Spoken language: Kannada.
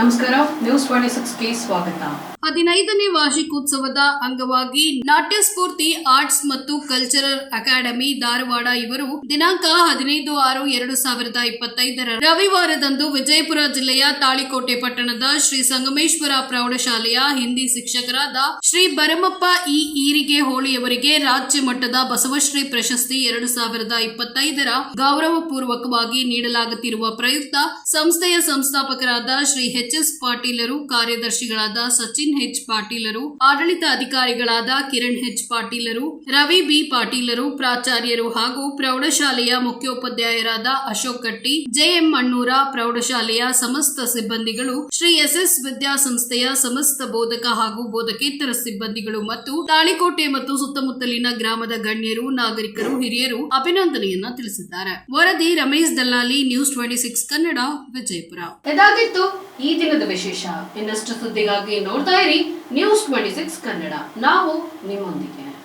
ನಮಸ್ಕಾರ ನ್ಯೂಸ್ ಟ್ವೆಂಟಿ ಸಿಕ್ಸ್ಗೆ ಸ್ವಾಗತ. ಹದಿನೈದನೇ ವಾರ್ಷಿಕೋತ್ಸವದ ಅಂಗವಾಗಿ ನಾಟ್ಯ ಸ್ಫೂರ್ತಿ ಆರ್ಟ್ಸ್ ಮತ್ತು ಕಲ್ಚರಲ್ ಅಕಾಡೆಮಿ ಧಾರವಾಡ ಇವರು ದಿನಾಂಕ ಹದಿನೈದು ಆರು ಎರಡು ಸಾವಿರದ ಇಪ್ಪತ್ತೈದರ ರವಿವಾರದಂದು ವಿಜಯಪುರ ಜಿಲ್ಲೆಯ ತಾಳಿಕೋಟೆ ಪಟ್ಟಣದ ಶ್ರೀ ಸಂಗಮೇಶ್ವರ ಪ್ರೌಢಶಾಲೆಯ ಹಿಂದಿ ಶಿಕ್ಷಕರಾದ ಶ್ರೀ ಭರಮಪ್ಪ ಇ ಈರಿಗೆ ಹೋಳಿಯವರಿಗೆ ರಾಜ್ಯ ಮಟ್ಟದ ಬಸವಶ್ರೀ ಪ್ರಶಸ್ತಿ ಎರಡು ಸಾವಿರದ ಇಪ್ಪತ್ತೈದರ ಗೌರವಪೂರ್ವಕವಾಗಿ ನೀಡಲಾಗುತ್ತಿರುವ ಪ್ರಯುಕ್ತ ಸಂಸ್ಥೆಯ ಸಂಸ್ಥಾಪಕರಾದ ಶ್ರೀ ಎಚ್ ಎಸ್ ಪಾಟೀಲರು ಕಾರ್ಯದರ್ಶಿಗಳಾದ ಸಚಿನ್ ಎಚ್ ಪಾಟೀಲರು, ಆಡಳಿತ ಅಧಿಕಾರಿಗಳಾದ ಕಿರಣ್ ಎಚ್ ಪಾಟೀಲರು, ರವಿ ಬಿ ಪಾಟೀಲರು, ಪ್ರಾಚಾರ್ಯರು ಹಾಗೂ ಪ್ರೌಢಶಾಲೆಯ ಮುಖ್ಯೋಪಾಧ್ಯಾಯರಾದ ಅಶೋಕ್ ಕಟ್ಟಿ ಜೆಎಂ ಅಣ್ಣೂರ, ಪ್ರೌಢಶಾಲೆಯ ಸಮಸ್ತ ಸಿಬ್ಬಂದಿಗಳು, ಶ್ರೀ ಎಸ್ ಎಸ್ ವಿದ್ಯಾಸಂಸ್ಥೆಯ ಸಮಸ್ತ ಬೋಧಕ ಹಾಗೂ ಬೋಧಕೇತರ ಸಿಬ್ಬಂದಿಗಳು ಮತ್ತು ತಾಳಿಕೋಟೆ ಮತ್ತು ಸುತ್ತಮುತ್ತಲಿನ ಗ್ರಾಮದ ಗಣ್ಯರು, ನಾಗರಿಕರು, ಹಿರಿಯರು ಅಭಿನಂದನೆಯನ್ನ ತಿಳಿಸಿದ್ದಾರೆ. ವರದಿ Ramesh Dallali, news twenty six Kannada, Vijayapura. ಇದಾಗಿತ್ತು ಈ ದಿನದ ವಿಶೇಷ. ಇನ್ನಷ್ಟು ಸುದ್ದಿಗಾಗಿ ನೋಡ್ತಾ ಇರಿ ನ್ಯೂಸ್ ಟ್ವೆಂಟಿ ಸಿಕ್ಸ್ ಕನ್ನಡ. ನಾವು ನಿಮ್ಮೊಂದಿಗೆ.